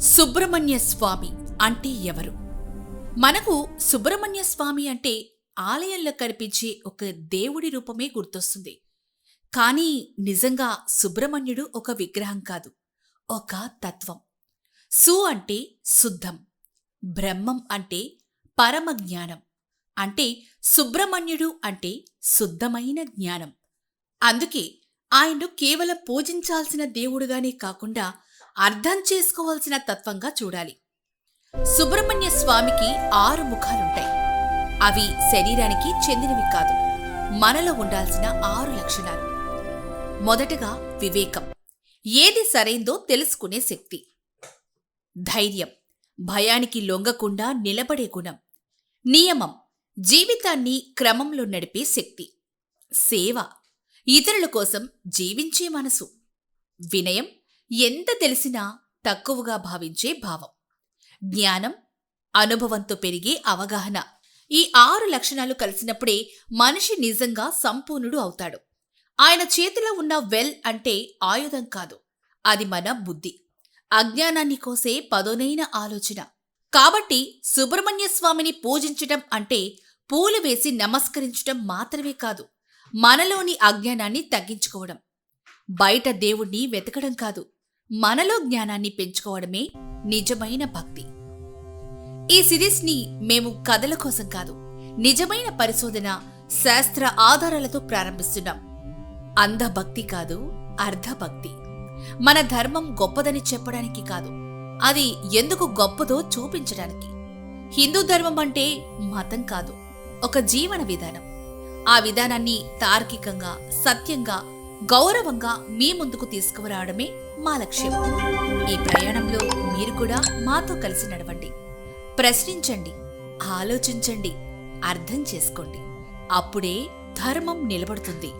సుబ్రహ్మణ్య స్వామి అంటే ఎవరు? మనకు సుబ్రహ్మణ్య స్వామి అంటే ఆలయంలో కనిపించే ఒక దేవుడి రూపమే గుర్తొస్తుంది. కానీ నిజంగా సుబ్రహ్మణ్యుడు ఒక విగ్రహం కాదు ఒక తత్వం. సు అంటే శుద్ధం బ్రహ్మం అంటే పరమ జ్ఞానం. అంటే సుబ్రహ్మణ్యుడు అంటే శుద్ధమైన జ్ఞానం. అందుకే ఆయన్ను కేవలం పూజించాల్సిన దేవుడుగానే కాకుండా అర్థం చేసుకోవాల్సిన తత్వంగా చూడాలి. సుబ్రహ్మణ్య స్వామికి ఆరు ముఖాలుంటాయి. అవి శరీరానికి చెందినవి కాదు మనలో ఉండాల్సిన ఆరు లక్షణాలు. మొదటగా వివేకం. ఏది సరైందో తెలుసుకునే శక్తి. ధైర్యం. భయానికి లొంగకుండా నిలబడే గుణం. నియమం. జీవితాన్ని క్రమంలో నడిపే శక్తి. సేవ. ఇతరుల కోసం జీవించే మనసు. వినయం. ఎంత తెలిసినా తక్కువగా భావించే భావం. జ్ఞానం అనుభవంతో పెరిగే అవగాహన. ఈ ఆరు లక్షణాలు కలిసినప్పుడే మనిషి నిజంగా సంపూర్ణుడు అవుతాడు. ఆయన చేతిలో ఉన్న వెల్ అంటే ఆయుధం కాదు. అది మన బుద్ధి. అజ్ఞానాన్ని కోసే పదునైన ఆలోచన. కాబట్టి సుబ్రహ్మణ్య స్వామిని పూజించటం అంటే పూలు వేసి నమస్కరించటం మాత్రమే కాదు. మనలోని అజ్ఞానాన్ని తగ్గించుకోవడం. బయట దేవుణ్ణి వెతకడం కాదు. మనలో జ్ఞానాన్ని పెంచుకోవడమే నిజమైన భక్తి. ఈ సిరీస్ని మేము కథల కోసం కాదు నిజమైన పరిశోధన శాస్త్ర ఆధారాలతో ప్రారంభిస్తున్నాం. అంధభక్తి కాదు అర్ధభక్తి. మన ధర్మం గొప్పదని చెప్పడానికి కాదు అది ఎందుకు గొప్పదో చూపించడానికి. హిందూ ధర్మం అంటే మతం కాదు ఒక జీవన విధానం. ఆ విధానాన్ని తార్కికంగా సత్యంగా గౌరవంగా మీ ముందుకు తీసుకురావడమే మా లక్ష్యం. ఈ ప్రయాణంలో మీరు కూడా మాతో కలిసి నడవండి. ప్రశ్నించండి ఆలోచించండి అర్థం చేసుకోండి. అప్పుడే ధర్మం నిలబడుతుంది.